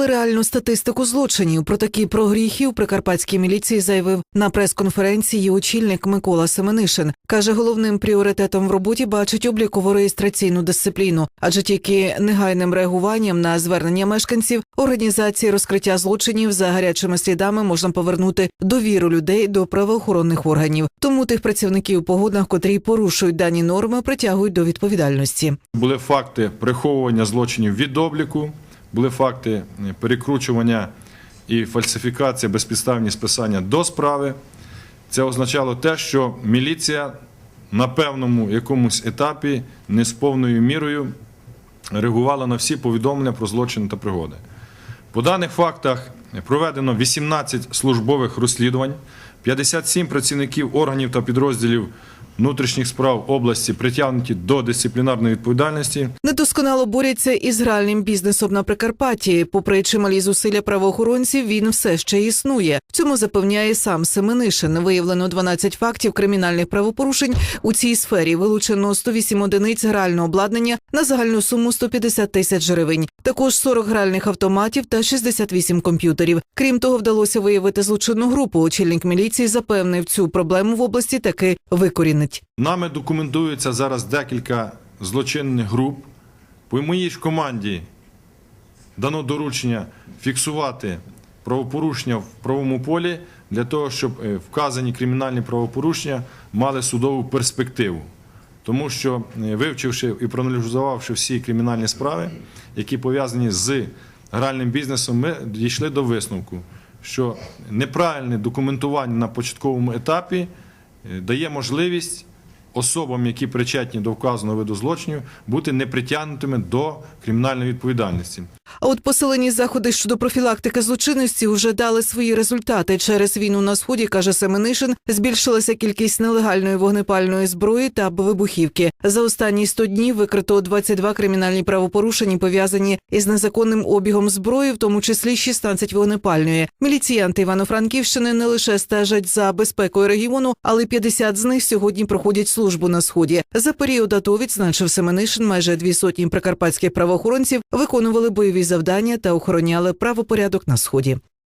Вивели реальну статистику злочинів. Про такі прогріхи у прикарпатській міліції заявив на прес-конференції очільник Микола Семенишин. Каже, головним пріоритетом в роботі бачить обліково-реєстраційну дисципліну, адже тільки негайним реагуванням на звернення мешканців організації розкриття злочинів за гарячими слідами можна повернути довіру людей до правоохоронних органів. Тому тих працівників у погодах, котрі порушують дані норми, притягують до відповідальності. Були факти приховування злочинів від обліку, були факти е, перекручування і фальсифікація безпідставні списання до справи. Це означало те, що міліція на певному якомусь етапі не з повною мірою реагувала на всі повідомлення про злочини та пригоди. По даних фактах проведено 18 службових розслідувань, 57 працівників органів та підрозділів внутрішніх справ області притягнуті до дисциплінарної відповідальності. Недосконало борються із гральним бізнесом на Прикарпатті. Попри чималі зусилля правоохоронців, він все ще існує. В цьому запевняє сам Семенишин. Виявлено 12 фактів кримінальних правопорушень у цій сфері. Вилучено 108 одиниць грального обладнання на загальну суму 150 тисяч гривень. Також 40 гральних автоматів та 68 комп'ютерів. Крім того, вдалося виявити злочинну групу. Очільник міліції запевнив, цю проблему в області таки викорінить. Нами документується зараз декілька злочинних груп. По моїй ж команді дано доручення фіксувати правопорушення в правовому полі для того, щоб е, вказані кримінальні правопорушення мали судову перспективу. Тому що, е, вивчивши і проаналізувавши всі кримінальні справи, які пов'язані з гральним бізнесом, ми дійшли до висновку, що неправильне документування на початковому етапі дає можливість особам, які причетні до вказаного виду злочинів, бути непритягнутими до кримінальної відповідальності. А от посилені заходи щодо профілактики злочинності вже дали свої результати. Через війну на сході каже Семенишин, збільшилася кількість нелегальної вогнепальної зброї та вибухівки. За останні 100 днів викрито 22 кримінальні правопорушення, пов'язані із незаконним обігом зброї, в тому числі 16 вогнепальної. Міліціянти Івано-Франківщини не лише стежать за безпекою регіону, але 50 з них сьогодні проходять службу на сході. За період АТО, відзначив Семенишин, майже дві сотні прикарпатських правоохоронців виконували бойові завдання та охороняли правопорядок на сході.